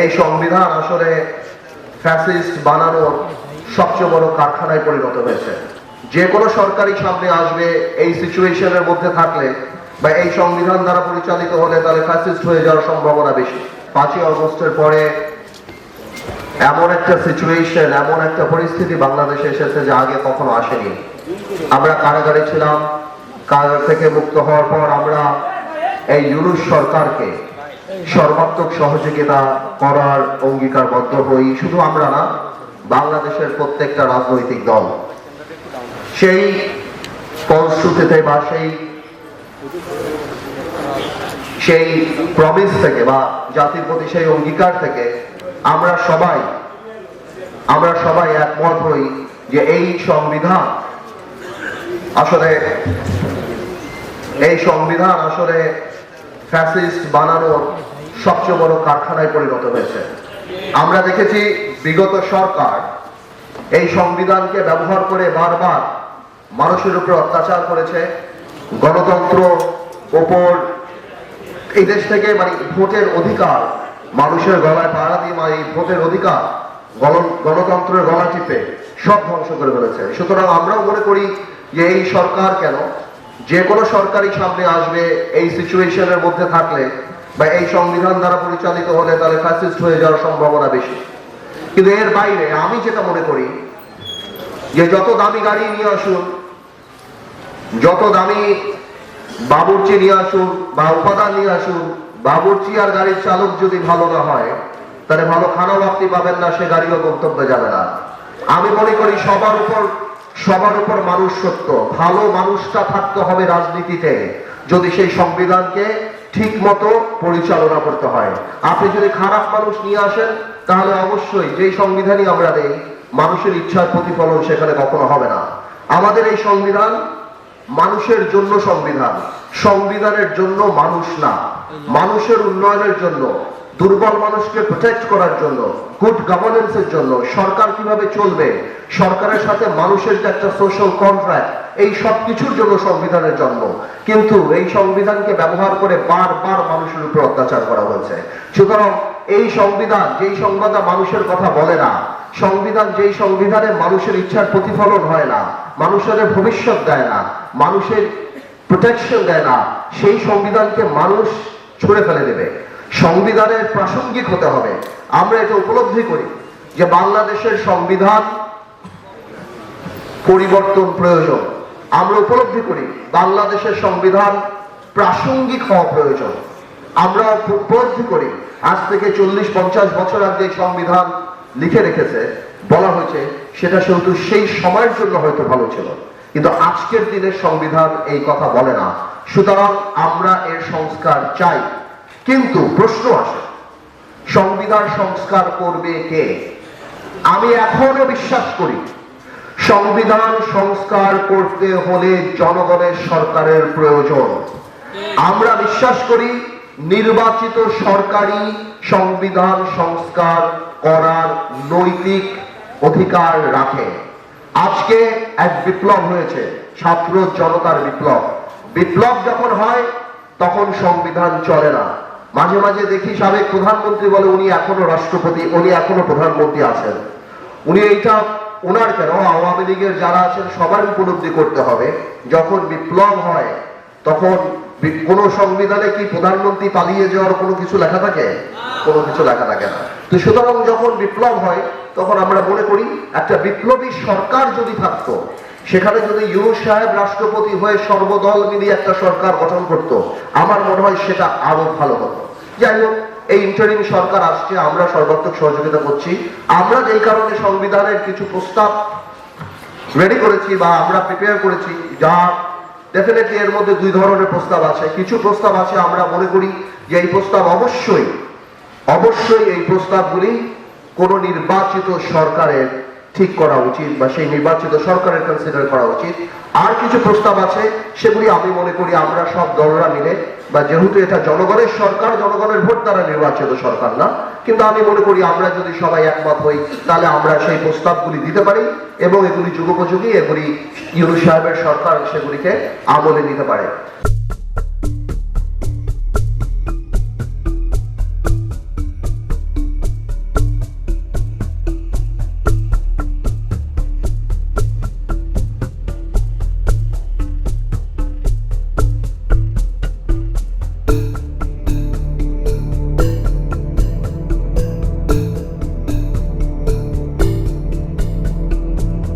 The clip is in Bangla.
এই সংবিধান আসলে ফ্যাসিস্ট বানানোর সবচেয়ে বড় কারখানায় পরিণত হয়েছে। যে কোনো সরকারি সামনে আসবে, এই সিচুয়েশনের মধ্যে থাকলে বা এই সংবিধান দ্বারা পরিচালিত হলে তাহলে ফ্যাসিস্ট হয়ে যাওয়ার সম্ভাবনা বেশি। পাঁচই অগস্টের পরে এমন একটা সিচুয়েশন এমন একটা পরিস্থিতি বাংলাদেশে এসেছে যা আগে কখনো আসেনি। আমরা কারাগারে ছিলাম, কারাগার থেকে মুক্ত হওয়ার পর আমরা এই ইউনুস সরকারকে সর্বাত্মক সহযোগিতা করার অঙ্গীকারবদ্ধ হই। শুধু আমরা না, বাংলাদেশের প্রত্যেকটা রাজনৈতিক দল। সেই ফলশ্রুতিতে বা সেই সেই প্রমিস থেকে বা জাতির প্রতি সেই অঙ্গীকার থেকে আমরা সবাই আমরা সবাই একমত হই যে এই সংবিধান আসলে, এই সংবিধান আসলে ফ্যাসিস্ট বানানোর সবচেয়ে বড় কারখানায় পরিণত হয়েছে। আমরা দেখেছি বিগত সরকার এই সংবিধানকে ব্যবহার করে বারবার মানুষের উপর অত্যাচার করেছে। গণতন্ত্র ওপর এই দেশ থেকে মানে ভোটের অধিকার, মানুষের গলায় পাড়া দিয়ে মানে ভোটের অধিকার গণ- গণতন্ত্রের গলা টিপে সব ধ্বংস করে ফেলেছে। সুতরাং আমরাও মনে করি যে এই সরকার কেন? যে কোনো সরকারি সামনে আসবে এই সিচুয়েশনের মধ্যে থাকলে বা এই সংবিধান দ্বারা পরিচালিত হলে তাহলে ফ্যাসিস্ট হয়ে যাওয়ার সম্ভাবনা বেশি। কিন্তু এর বাইরে আমি যেটা মনে করি, যে যত দামি গাড়ি নিয়ে আসুন, যত দামি বাবুর্চি নিয়ে আসুন বা উপাদান নিয়ে আসুন, বাবুর্চি আর গাড়ির চালক যদি ভালো না হয়, তাহলে ভালো খানাও আপনি পাবেন না, সে গাড়িও গন্তব্যে যাবে না। আমি মনে করি সবার উপর সবার উপর মানুষ সত্য। ভালো মানুষটা থাকতে হবে রাজনীতিতে। যদি সেই সংবিধানকে ঠিক মতো পরিচালনা করতে হয়। আপনি যদি খারাপ মানুষ নিয়ে আসেন, তাহলে অবশ্যই যেই সংবিধানই আমরা দেই, মানুষের ইচ্ছার প্রতিফলন সেখানে কখনো হবে না। আমাদের এই সংবিধান মানুষের জন্য সংবিধান। সংবিধানের জন্য মানুষ না। মানুষের উন্নয়নের জন্য, দুর্বল মানুষকে প্রোটেক্ট করার জন্য গুড গভর্নেন্সের জন্য। সরকার কীভাবে চলবে? সরকারের সাথে মানুষের যে একটা সোশ্যাল কন্ট্রাক্ট এই সব কিছুর জন্য সংবিধানের জন্ম। কিন্তু এই সংবিধানকে ব্যবহার করে বারবার মানুষের উপর অত্যাচার করা হয়েছে। সুতরাং এই সংবিধান যেই সংবিধান মানুষের কথা বলে না, সংবিধান যেই সংবিধানে মানুষের ইচ্ছার প্রতিফলন হয় না, মানুষের ভবিষ্যৎ দেয় না, মানুষের প্রোটেকশন দেয় না, সেই সংবিধানকে মানুষ ছুড়ে ফেলে দেবে। সংবিধানের প্রাসঙ্গিক হতে হবে। আমরা এটা উপলব্ধি করি যে বাংলাদেশের সংবিধান পরিবর্তন প্রয়োজন। আমরা উপলব্ধি করি, বাংলাদেশের সংবিধান প্রাসঙ্গিক হওয়া প্রয়োজন। আমরা উপলব্ধি করি, আজ থেকে চল্লিশ পঞ্চাশ বছর আগে সংবিধান লিখে রেখেছে, বলা হয়েছে, সেটা সেহেতু সেই সময়ের জন্য হয়তো ভালো ছিল। কিন্তু আজকের দিনের সংবিধান এই কথা বলে না। সুতরাং আমরা এর সংস্কার চাই। কিন্তু প্রশ্ন আসে, সংবিধান সংস্কার করবে কে? আমি এখনও বিশ্বাস করি সংবিধান সংস্কার করতে হলে জনগণের সরকারের প্রয়োজন। আমরা বিশ্বাস করি, নির্বাচিত সরকারি সংবিধান সংস্কার করার নৈতিক অধিকার রাখে। আজকে এক বিপ্লব হয়েছে, ছাত্র জনতার বিপ্লব। বিপ্লব যখন হয়, তখন সংবিধান চলে না। মাঝে মাঝে দেখি সাবেক প্রধানমন্ত্রী বলে উনি এখনও রাষ্ট্রপতি, উনি এখনও প্রধানমন্ত্রী আছেন। উনি এইটা ওনার কেন? আওয়ামী লীগের যারা আছেন, সবার উপলব্ধি করতে হবে। যখন বিপ্লব হয়, তখন কোন সংবিধানে কি প্রধানমন্ত্রী পালিয়ে যাওয়ার কোনো কিছু লেখা থাকে? কোনো কিছু লেখা থাকে না। তো সুতরাং যখন বিপ্লব হয়, তখন আমরা মনে করি, একটা বিপ্লবী সরকার যদি থাকতো, সেখানে যদি ইউনুস সাহেব রাষ্ট্রপতি হয়ে সর্বদল মিলিয়ে একটা সরকার গঠন করত, আমার মনে হয় সেটা আরও ভালো হতো। যাই হোক এই ইন্টারিম সরকার আসছে, আমরা সর্বাত্মক সহযোগিতা করছি। আমরা যেই কারণে সংবিধানের কিছু প্রস্তাব রেডি করেছি বা আমরা প্রিপেয়ার করেছি, যা ডেফিনেটলি এর মধ্যে দুই ধরনের প্রস্তাব আছে। কিছু প্রস্তাব আছে, আমরা মনে করি যে এই প্রস্তাব অবশ্যই অবশ্যই এই প্রস্তাবগুলি কোন নির্বাচিত সরকারের ঠিক করা উচিত বা সেই নির্বাচিত সরকারের কনসিডার করা উচিত। আর কিছু প্রস্তাব আছে, সেগুলি আমি মনে করি আমরা সব দলরা মিলে, বা যেহেতু এটা জনগণের সরকার, জনগণের ভোট দ্বারা নির্বাচিত সরকার না, কিন্তু আমি মনে করি আমরা যদি সবাই একমত হই, তাহলে আমরা সেই প্রস্তাবগুলি দিতে পারি এবং এগুলি যুগোপযোগী, এগুলি ইউরু সাহেবের সরকার সেগুলিকে আমলে নিতে পারে।